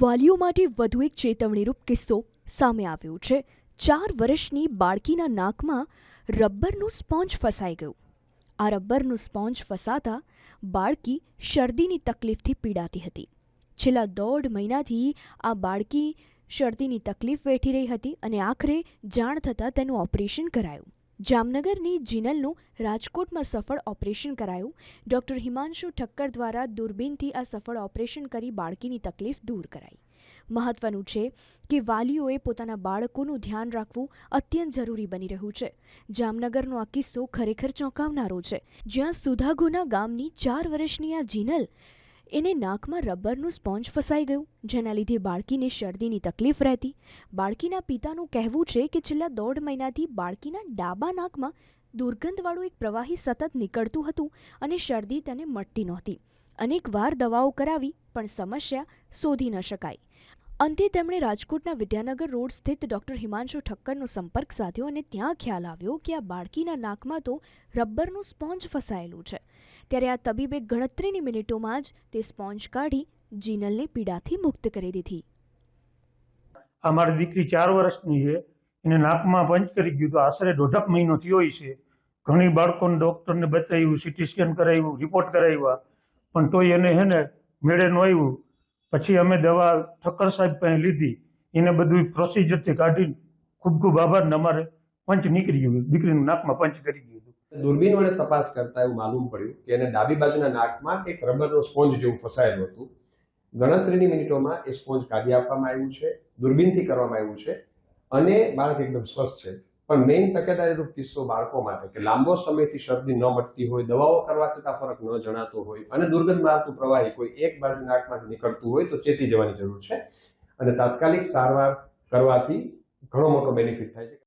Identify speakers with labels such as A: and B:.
A: વાલીઓ માટે વધુ એક ચેતવણીરૂપ કિસ્સો સામે આવ્યો છે. ચાર વર્ષની બાળકીના નાકમાં રબ્બરનું સ્પોન્જ ફસાઈ ગયું. આ રબ્બરનું સ્પોન્જ ફસાતા બાળકી શરદીની તકલીફથી પીડાતી હતી. છેલ્લા દોઢ મહિનાથી આ બાળકી શરદીની તકલીફ વેઠી રહી હતી અને આખરે જાણ થતાં તેનું ઓપરેશન કરાયું. જામનગરની જીનલનું રાજકોટમાં સફળ ઓપરેશન કરાયું. ડૉક્ટર હિમાંશુ ઠક્કર દ્વારા દૂરબીનથી આ સફળ ઓપરેશન કરી બાળકીની તકલીફ દૂર કરાઈ. મહત્વનું છે કે વાલીઓએ પોતાના બાળકોનું ધ્યાન રાખવું અત્યંત જરૂરી બની રહ્યું છે. જામનગરનો આ કિસ્સો ખરેખર ચોંકાવનારો છે. જ્યાં સુધાગુના ગામની ચાર વર્ષની આ જીનલ એને નાકમાં રબરનું સ્પોન્જ ફસાઈ ગયું, જેના લીધે બાળકીને શરદીની તકલીફ રહેતી. બાળકીના પિતાનું કહેવું છે કે છેલ્લા દોઢ મહિનાથી બાળકીના ડાબા નાકમાં દુર્ગંધવાળું એક પ્રવાહી સતત નીકળતું હતું અને શરદી તેને મટતી નહોતી. અનેકવાર દવાઓ કરાવી, પણ સમસ્યા શોધી ન શકાઈ અંતે તેમણે રાજકોટના વિદ્યાનગર રોડ સ્થિત ડૉક્ટર હિમાંશુ ઠક્કરનો સંપર્ક સાધ્યો અને ત્યાં ખ્યાલ આવ્યો કે આ બાળકીના નાકમાં તો રબ્બરનું સ્પોન્જ ફસાયેલું છે. ત્યારે આ તબીબે ગણતરીની મિનિટોમાં જ તે સ્પોન્જ કાઢી જીનલને પીડાથી મુક્ત કરી દીધી.
B: આ મારી દીકરી ચાર વર્ષની છે. એને નાકમાં પંચ કરી ગયું તો આશરે દોઢક મહિનો થયો છે. ઘણી બાળકોને ડૉક્ટરને બતાવ્યું, સીટી સ્કેન કરાવ્યું, રિપોર્ટ કરાવ્યા. પણ તોય એને હે ને મેળે ન આવ્યું. પછી અમે દવા ઠક્કર સાહેબ પાસે લીધી. એને બધું પ્રોસિજરથી કાઢીને ખૂબ ખૂબ આભાર અમારે પંચ નીકળી ગયું. દીકરીનું નાકમાં પંચ કરી ગયું હતું.
C: દૂરબીન વડે તપાસ કરતા એવું માલુમ પડ્યું કે એને ડાબી બાજુના નાકમાં એક રબરનો સ્પોન્જ જેવું ફસાયેલું હતું. ગણતરીની મિનિટોમાં એ સ્પોન્જ કાઢી આપવામાં આવ્યું છે, દૂરબીનથી કરવામાં આવ્યું છે અને બાળક એકદમ સ્વસ્થ છે. પણ મેઇન તકેદારીરૂપ કિસ્સો બાળકો માટે કે લાંબો સમયથી શરદી ન મટતી હોય, દવાઓ કરવા છતાં ફરક ન જણાતો હોય અને દુર્ગંધ મારતું પ્રવાહી કોઈ એક બાજુ નાકમાંથી નીકળતું હોય તો ચેતી જવાની જરૂર છે. અને તાત્કાલિક સારવાર કરવાથી ઘણો મોટો બેનિફિટ થાય છે.